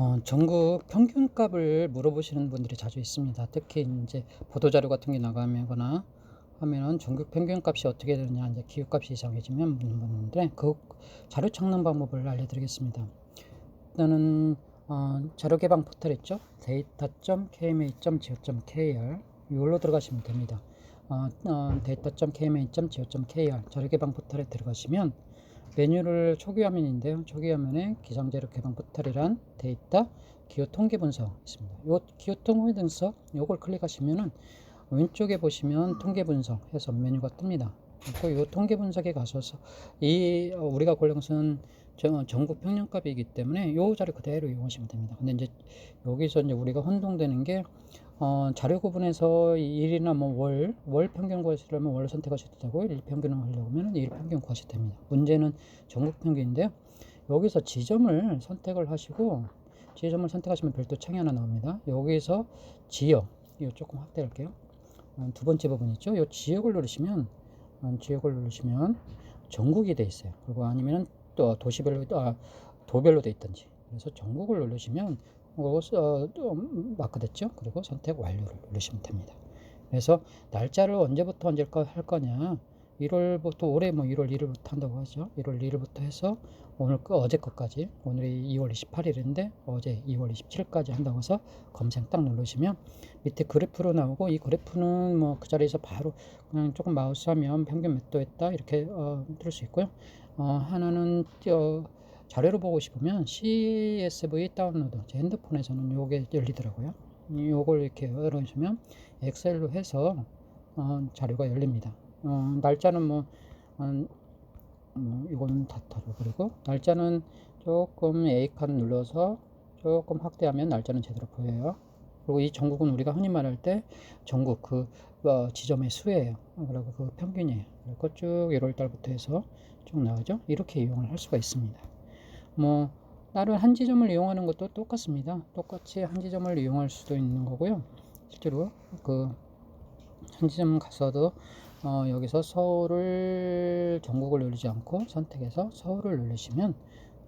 어, 전국 평균값을 물어보시는 분들이 자주 있습니다. 특히 이제 보도자료 같은 게 나가거나 하면은 전국 평균값이 어떻게 되느냐 이제 기후값이 이상해지면 묻는데 그 자료 찾는 방법을 알려드리겠습니다. 일단은 어, 자료 개방 포털 있죠? data.kma.go.kr 이걸로 들어가시면 됩니다. 어, 어, data.kma.go.kr 자료 개방 포털에 들어가시면 메뉴를 초기 화면인데요. 초기 화면에 기상자료 개방 포털이란 데이터 기후 통계 분석 있습니다. 요 기후 통계 분석 요걸 클릭하시면은 왼쪽에 보시면 통계 분석 해서 메뉴가 뜹니다. 그리고 요 통계 분석에 가셔서 이 어, 우리가 전- 전국 평년값이기 때문에 요 자료 그대로 이용하시면 됩니다. 근데 이제 여기서 이제 우리가 혼동되는 게 어, 자료 구분에서 일이나 뭐 월, 월 평균 구하시려면 월 선택하셔도 되고 일 평균을 하려면 일 평균 구하셔도 됩니다. 문제는 전국 평균인데요. 여기서 지점을 선택을 하시고 지점을 선택하시면 별도 창이 하나 나옵니다. 여기서 지역, 이거 조금 확대할게요. 어, 두 번째 부분 있죠. 이 지역을 누르시면 어, 지역을 누르시면 전국이 돼 있어요. 그리고 아니면 또 도시별로 아, 도별로 돼 있든지. 그래서 전국을 누르시면 마크 됐죠. 그리고 선택 완료를 누르시면 됩니다. 그래서 날짜를 언제부터 언제까 할 거냐. 1월부터 올해 뭐 1월 1일부터 한다고 하죠. 1월 1일부터 해서 오늘 그 어제 것까지 오늘이 2월 28일인데 어제 2월 27일까지 한다고 해서 검색 딱 누르시면 밑에 그래프로 나오고 이 그래프는 뭐 그 자리에서 바로 그냥 조금 마우스 하면 평균 몇도 했다 이렇게 어, 뜰수 있고요. 어, 하나는 어, 자료로 보고 싶으면 CSV 다운로드 제 핸드폰에서는 요게 열리더라고요. 요걸 이렇게 열어주시면 엑셀로 해서 어, 자료가 열립니다. 어, 날짜는 뭐, 어, 뭐 이거는 다타로 그리고 날짜는 조금 A칸 눌러서 조금 확대하면 날짜는 제대로 보여요. 그리고 이 전국은 우리가 흔히 말할 때 전국 그 어, 지점의 수예요. 그리고 그 평균이에요. 그리고 쭉 1월 달부터 해서 쭉 나오죠. 이렇게 이용을 할 수가 있습니다. 뭐 다른 한 지점을 이용하는 것도 똑같습니다. 똑같이 한 지점을 이용할 수도 있는 거고요. 실제로 그 한 지점 가서도 어, 여기서 서울을 전국을 누르지 않고 선택해서 서울을 누르시면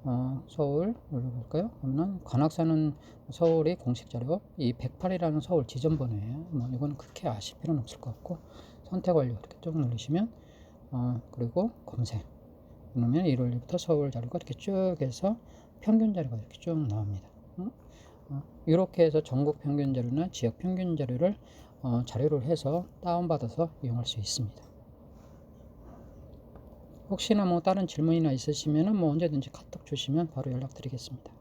어, 서울 눌러볼까요? 그러면 관악산은 서울의 공식 자료 이 108이라는 서울 지점 번호예요. 뭐 이건 그렇게 아실 필요는 없을 것 같고 선택 완료 이렇게 쭉 누르시면 어, 그리고 검색 그러면 1월부터 서울 자료가 이렇게 쭉 해서 평균 자료가 이렇게 쭉 나옵니다. 어? 어, 이렇게 해서 전국 평균 자료나 지역 평균 자료를 어, 자료를 해서 다운받아서 이용할 수 있습니다. 혹시나 뭐 다른 질문이나 있으시면 뭐 언제든지 카톡 주시면 바로 연락드리겠습니다.